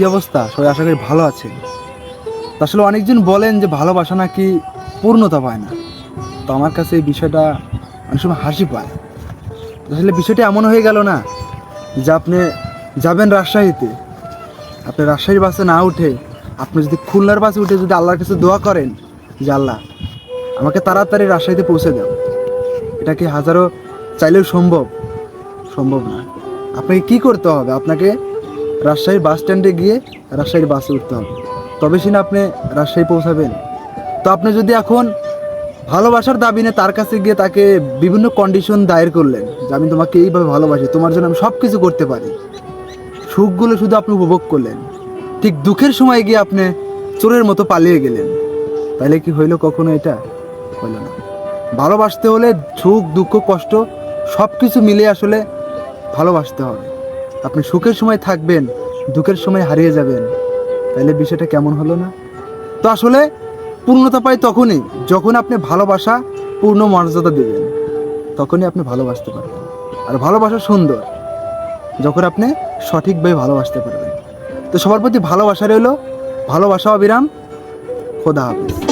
কী অবস্থা? সবাই আশা করি ভালো আছে। আসলে অনেকজন বলেন যে ভালোবাসা নাকি পূর্ণতা পায় না। তো আমার কাছে এই বিষয়টা অনেক সময় হাসি পায়। আসলে বিষয়টা এমন হয়ে গেল না যে আপনি যাবেন রাজশাহীতে। আপনি রাজশাহীর বাসে না উঠে আপনি যদি খুলনার বাসে উঠে যদি আল্লাহর কাছে দোয়া করেন যে আল্লাহ, আমাকে তাড়াতাড়ি রাজশাহীতে পৌঁছে দাও। এটা কি হাজারো চাইলেও সম্ভব? সম্ভব না। আপনাকে কি করতে হবে? আপনাকে রাজশাহী বাস স্ট্যান্ডে গিয়ে রাজশাহীর বাসে উঠতে হবে তবে সিনা আপনি রাজশাহী পৌঁছাবেন। তো আপনি যদি এখন ভালোবাসার দাবি নিয়ে তার কাছে গিয়ে তাকে বিভিন্ন কন্ডিশন দায়ের করলেন, যে আমি তোমাকে এইভাবে ভালোবাসি, তোমার জন্য আমি সব কিছু করতে পারি, সুখগুলো শুধু আপনি উপভোগ করলেন। ঠিক দুঃখের সময় গিয়ে আপনি চোরের মতো পালিয়ে গেলেন। তাহলে কি হইল কখনো এটা? হইল না। ভালোবাসতে হলে সুখ, দুঃখ, কষ্ট সব কিছু মিলে আসলে ভালোবাসতে হবে। আপনি সুখের সময় থাকবেন, দুঃখের সময় হারিয়ে যাবেন। তাহলে বিষয়টা কেমন হলো না? তো আসলে পূর্ণতা পাই তখনই যখন আপনি ভালোবাসা, পূর্ণ মর্যাদা দেবেন। তখনই আপনি ভালোবাসতে পারবেন। আর ভালোবাসা সুন্দর, যখন আপনি সঠিকভাবে ভালোবাসতে পারবেন। তো সবার প্রতি ভালোবাসা রইল। ভালোবাসা, অবিরাম। খোদা হাফিজ।